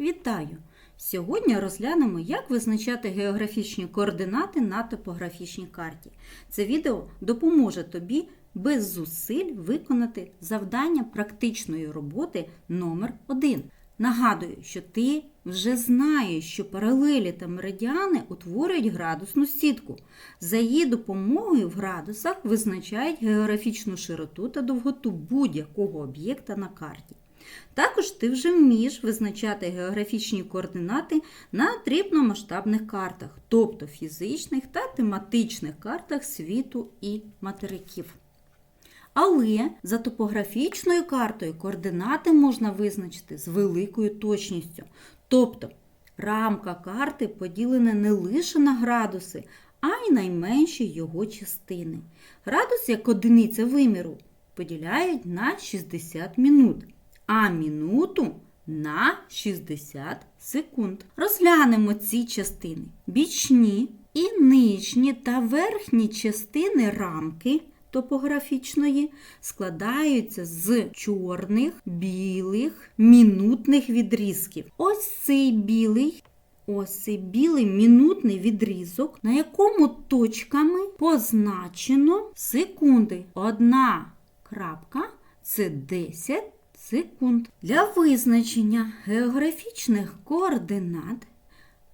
Вітаю! Сьогодні розглянемо, як визначати географічні координати на топографічній карті. Це відео допоможе тобі без зусиль виконати завдання практичної роботи номер 1 Нагадую, що ти вже знаєш, що паралелі та меридіани утворюють градусну сітку. За її допомогою в градусах визначають географічну широту та довготу будь-якого об'єкта на карті. Також ти вже вмієш визначати географічні координати на дрібномасштабних картах, тобто фізичних та тематичних картах світу і материків. Але за топографічною картою координати можна визначити з великою точністю. Тобто рамка карти поділена не лише на градуси, а й найменші його частини. Градус як одиниця виміру поділяють на 60 минут, а минуту на 60 секунд. Розглянемо ці частини. Бічні і нижні та верхні частини рамки топографічної складаються з чорних, білих, мінутних відрізків. Ось цей білий. Ось цей білий мінутний відрізок, на якому точками позначено секунди. Одна крапка це 10 секунд. Для визначення географічних координат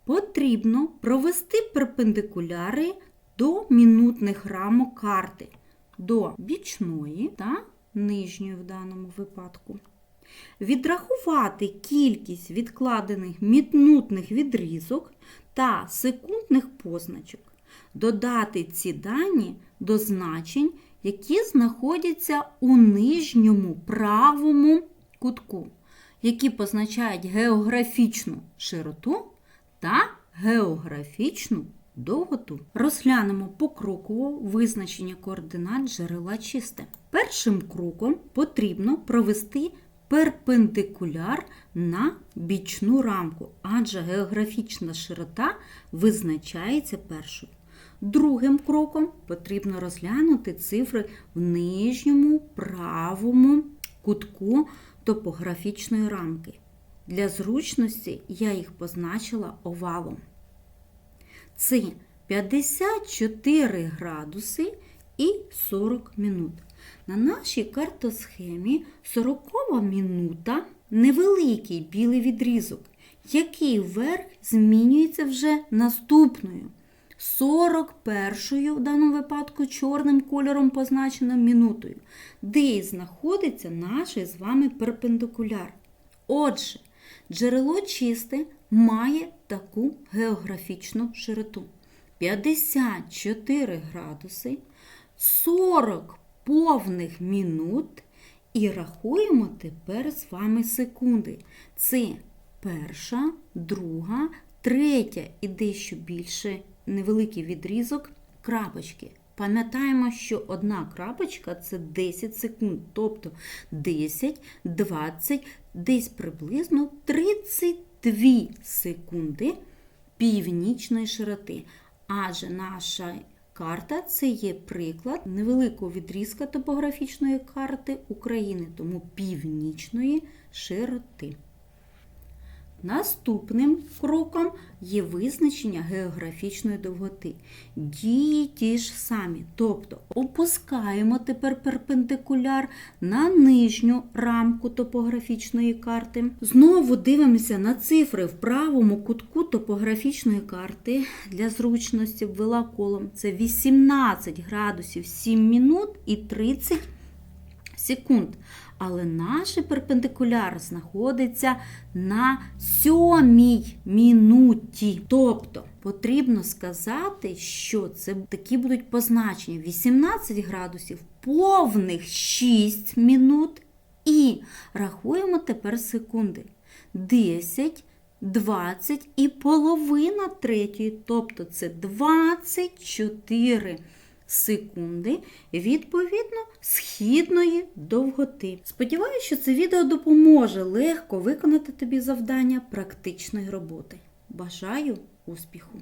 потрібно провести перпендикуляри до мінутних рамок карти до бічної та нижньої в даному випадку. Відрахувати кількість відкладених мінутних відрізок та секундних позначок. Додати ці дані до значень, які знаходяться у нижньому правому кутку, які позначають географічну широту та географічну довготу. Розглянемо покроково визначення координат джерела чисте. Першим кроком потрібно провести перпендикуляр на бічну рамку, адже географічна широта визначається першою. Другим кроком потрібно розглянути цифри в нижньому правому кутку топографічної рамки. Для зручності я їх позначила овалом. Це 54 градуси і 40 минут. На нашій картосхемі 40 минута невеликий білий відрізок, який вверх змінюється вже наступною. 41 в даному випадку чорним кольором позначеним минутою, де знаходиться наш з вами перпендикуляр. Отже, джерело чисте має таку географічну широту. 54 градуси, 40 повних минут. І рахуємо тепер з вами секунди. Це перша, друга, третя і дещо більше невеликий відрізок крапочки. Пам'ятаємо, що одна крапочка це 10 секунд, тобто 10, 20, десь приблизно 32 секунди північної широти. Адже наша карта це є приклад невеликого відрізка топографічної карти України, тому північної широти. Наступним кроком є визначення географічної довготи. Дії ті ж самі. Тобто опускаємо тепер перпендикуляр на нижню рамку топографічної карти. Знову дивимося на цифри в правому кутку топографічної карти. Для зручності ввела колом. Це 18 градусів 7 минут і 30 секунд. Але наш перпендикуляр знаходиться на сьомій минуті. Тобто потрібно сказати, що це такі будуть позначення: 18 градусів, повних 6 минут. І рахуємо тепер секунди. 10, 20 і половина третьої, тобто це 24 секунди відповідно східної довготи. Сподіваюся, що це відео допоможе легко виконати тобі завдання практичної роботи. Бажаю успіху!